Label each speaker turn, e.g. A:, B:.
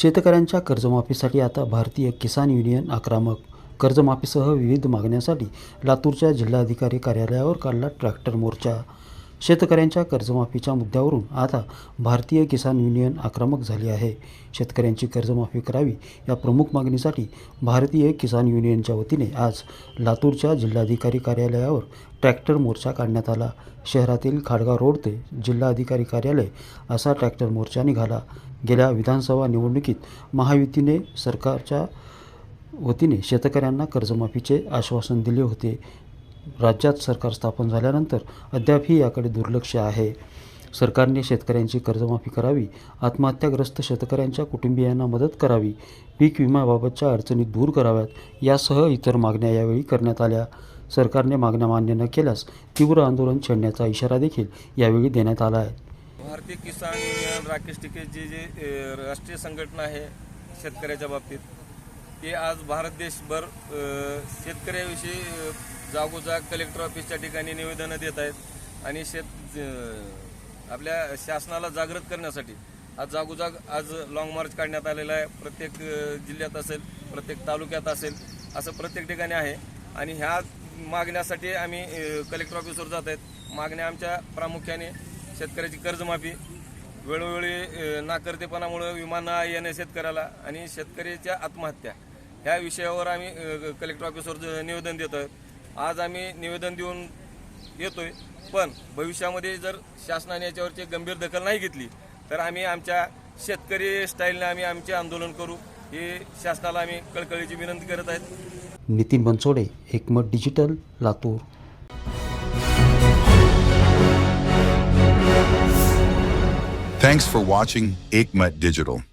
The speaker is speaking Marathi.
A: शेतकऱ्यांच्या कर्जमाफीसाठी आता भारतीय किसान युनियन आक्रमक. कर्जमाफीसह विविध मागण्यांसाठी लातूरच्या जिल्हाधिकारी कार्यालयावर काढला ट्रॅक्टर मोर्चा. शेतकऱ्यांच्या कर्जमाफीच्या मुद्द्यावरून आता भारतीय किसान युनियन आक्रमक झाली आहे. शेतकऱ्यांची कर्जमाफी करावी या प्रमुख मागणीसाठी भारतीय किसान युनियनच्या वतीने आज लातूरच्या जिल्हाधिकारी कार्यालयावर ट्रॅक्टर मोर्चा काढण्यात आला. शहरातील खाडगाव रोड ते जिल्हाधिकारी कार्यालय असा ट्रॅक्टर मोर्चा निघाला. गेल्या विधानसभा निवडणुकीत महायुतीने सरकारच्या वतीने शेतकऱ्यांना कर्जमाफीचे आश्वासन दिले होते. राज्यात सरकार स्थापन झाल्यानंतर अद्यापही याकडे दुर्लक्ष आहे. सरकारने शेतकऱ्यांची कर्जमाफी करावी आत्महत्याग्रस्त शेतकऱ्यांच्या कुटुंबियांना मदत करावी पीक विम्याबाबतच्या अडचणी दूर कराव्यात यासह इतर मागण्या यावेळी करण्यात आल्या. सरकारने मागण्या मान्य न केल्यास तीव्र आंदोलन छेडण्याचा इशारा देखील यावेळी देण्यात आला आहे.
B: भारतीय किसान युनियन राकेश टिके जे जे राष्ट्रीय संघटना आहे शेतकऱ्याच्या बाबतीत. ते आज भारत देशभर शेतकऱ्याविषयी जागोजाग कलेक्टर ऑफिसच्या ठिकाणी निवेदनं देत आहेत. आणि शेत आपल्या शासनाला जागृत करण्यासाठी आज जागोजाग आज लॉंग मार्च काढण्यात आलेला आहे. प्रत्येक जिल्ह्यात असेल प्रत्येक तालुक्यात असेल असं प्रत्येक ठिकाणी आहे. आणि ह्या मागण्यासाठी आम्ही कलेक्टर ऑफिसवर जात आहेत. मागण्या आमच्या प्रामुख्याने शेतकऱ्याची कर्जमाफी वेळोवेळी नाकर्तेपणामुळं विमानं विमा न येणे शेतकऱ्याला आणि शेतकऱ्याच्या आत्महत्या. ह्या विषयावर आम्ही कलेक्टर ऑफिसवर निवेदन देतोय आज आम्ही निवेदन देऊन येतोय. पण भविष्यामध्ये जर शासनाने याच्यावरची गंभीर दखल नाही घेतली तर आम्ही आमच्या शेतकरी स्टाईलने आम्ही आमचे आंदोलन करू. ही शासनाला आम्ही कळकळीची विनंती करत आहेत.
A: Nitin Bansode Ekmat digital Latur.
C: Thanks for watching Aikmat Digital.